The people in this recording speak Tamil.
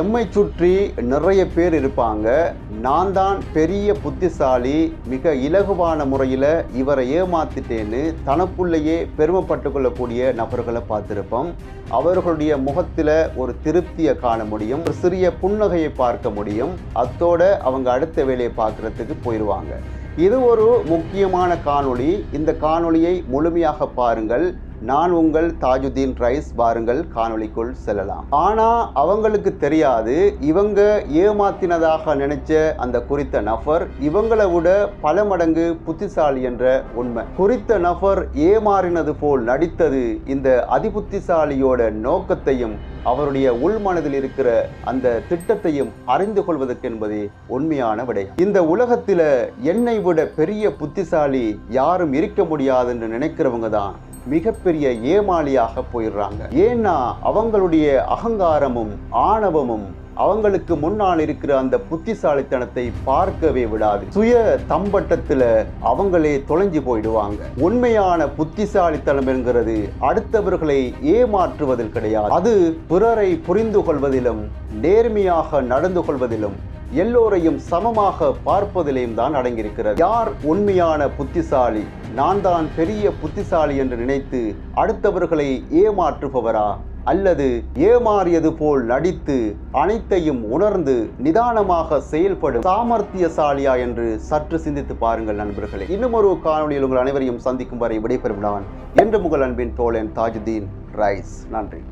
எம்மை சுற்றி நிறைய பேர் இருப்பாங்க. நான் தான் பெரிய புத்திசாலி மிக இலகுவான முறையில் இவரை ஏமாத்திட்டேன்னு தனக்குள்ளேயே பெருமைப்பட்டு கொள்ளக்கூடிய நபர்களை பார்த்துருப்போம். அவர்களுடைய முகத்தில் ஒரு திருப்தியை காண முடியும் ஒரு சிறிய புன்னகையை பார்க்க முடியும். அத்தோட அவங்க அடுத்த வேலையை பார்க்குறதுக்கு போயிடுவாங்க இது ஒரு முக்கியமான காணொளி. இந்த காணொளியை முழுமையாக பாருங்கள். நான் உங்கள் தாஜுதீன் ரைஸ் வாருங்கள் காணொளிக்குள் செல்லலாம். ஆனா அவங்களுக்கு தெரியாது இவங்க ஏமாத்தினதாக நினைச்ச அந்த குறித்த நபர் இவங்களை விட பல மடங்கு புத்திசாலி என்ற உண்மை. குறித்த நபர் ஏமாறினது போல் நடித்தது இந்த அதிபுத்திசாலியோட நோக்கத்தையும் அவருடைய உள்மனதில் இருக்கிற அந்த திட்டத்தையும் அறிந்து கொள்வதற்கு என்பதே உண்மையான விடயம். இந்த உலகத்தில் என்னை விட பெரிய புத்திசாலி யாரும் இருக்க முடியாது என்று நினைக்கிறவங்க தான் மிகப்பெரிய ஏமாளியாக போயிடுறாங்க. ஏன்னா அவங்களுடைய அகங்காரமும் ஆணவமும் அவங்களுக்கு முன்னால் இருக்கிற அந்த புத்திசாலித்தனத்தை பார்க்கவே விடாது. சுய தம்பட்டத்துல அவங்களே தொலைஞ்சு போயிடுவாங்க. உண்மையான புத்திசாலித்தனம் என்கிறது அடுத்தவர்களை ஏமாற்றுவதில் கிடையாது. அது பிறரை புரிந்து கொள்வதிலும் நேர்மையாக நடந்து கொள்வதிலும் எல்லோரையும் சமமாக பார்ப்பதிலேயும் தான் அடங்கியிருக்கிறது. யார் உண்மையான புத்திசாலி நான் தான் பெரிய புத்திசாலி என்று நினைத்து அடுத்தவர்களை ஏமாற்றுபவரா? அல்லது ஏமாறியது போல் நடித்து அனைத்தையும் உணர்ந்து நிதானமாக செயல்படும் சாமர்த்தியசாலியா என்று சற்று சிந்தித்து பாருங்கள் நண்பர்களே. இன்னும் ஒரு காணொலியில் உங்கள் அனைவரையும் சந்திக்கும் வரை விடைபெறும் நான் என்று உங்கள் அன்பின் தோழன் தாஜுதீன் ரைஸ். நன்றி.